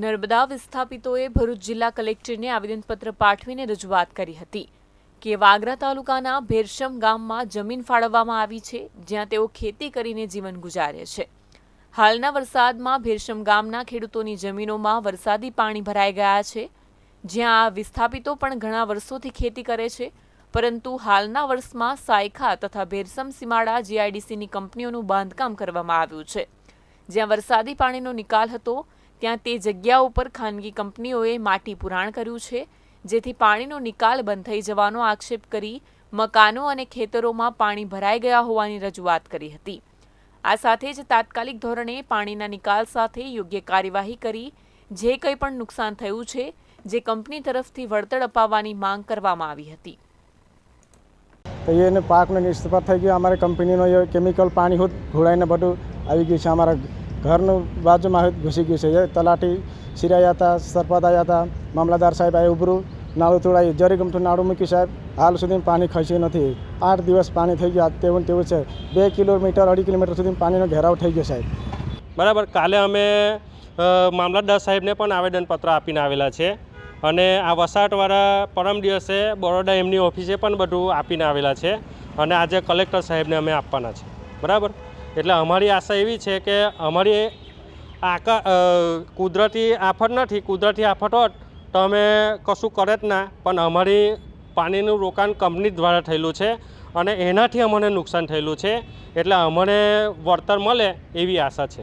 નર્મદા વિસ્થાપિતોએ ભરૂચ જિલ્લા કલેક્ટરને આવેદનપત્ર પાઠવીને રજૂઆત કરી હતી કે વાગરા તાલુકાના ભેરશમ ગામમાં જમીન ફાળવવામાં આવી છે, જ્યાં તેઓ ખેતી કરીને જીવન ગુજારે છે. હાલના વરસાદમાં ભેરશમ ગામના ખેડૂતોની જમીનોમાં વરસાદી પાણી ભરાઈ ગયા છે. જ્યાં આ વિસ્થાપિતો પણ ઘણા વર્ષોથી ખેતી કરે છે, પરંતુ હાલના વર્ષમાં સાયખા તથા ભેરસમ સીમાડા જીઆઈડીસીની કંપનીઓનું બાંધકામ કરવામાં આવ્યું છે. જ્યાં વરસાદી પાણીનો નિકાલ હતો ત્યાં તે જગ્યા ઉપર ખાનગી કંપનીઓએ માટી પુરાણ કર્યું છે, જેથી પાણીનો નિકાલ બંધ થઈ જવાનો આક્ષેપ કરી મકાનો અને ખેતરોમાં પાણી ભરાઈ ગયા હોવાની રજૂઆત કરી હતી. આ સાથે જ તાત્કાલિક ધોરણે પાણીના નિકાલ સાથે યોગ્ય કાર્યવાહી કરી, જે કંઈ પણ નુકસાન થયું છે, જે કંપની તરફથી વળતર અપાવવાની માંગ કરવામાં આવી હતી. તો એને પાકનો નિષ્ફળ થઈ ગયો. અમારી કંપનીનો કેમિકલ પાણી હોત ઢોળાઈને બધું આવી ગયું છે અમારા ઘરનું બાજુમાં હોત ઘૂસી ગયું છે. તલાટી સિરાયા હતા સરપંચ આવ્યા હતા મામલાદાર સાહેબ આવ્યા ઉભરું, નાળું તોડાયું જરી ગમતું નાળું મૂક્યું સાહેબ. હાલ સુધી પાણી ખસ્યું નથી. આઠ દિવસ પાણી થઈ ગયું તેવું તેવું છે. બે કિલોમીટર, અઢી કિલોમીટર સુધી પાણીનો ઘેરાવ થઈ ગયો સાહેબ. બરાબર. કાલે અમે મામલતદાર સાહેબને પણ આવેદનપત્ર આપીને આવેલા છે અને આ વસાહતવાળા પરમ દિવસે બરોડા એમની ઓફિસે પણ બધું આપીને આવેલા છે અને આજે કલેક્ટર સાહેબને અમે આપવાના છે. બરાબર? એટલે અમારી આશા એવી છે કે અમારી આકા કુદરતી આફત નથી, કુદરતી આફત હોત તો અમે કશું કરે જ ના, પણ અમારી પાણીનું રોકાણ કંપની દ્વારા થયેલું છે અને એનાથી અમને નુકસાન થયેલું છે. એટલે અમને વળતર મળે એવી આશા છે.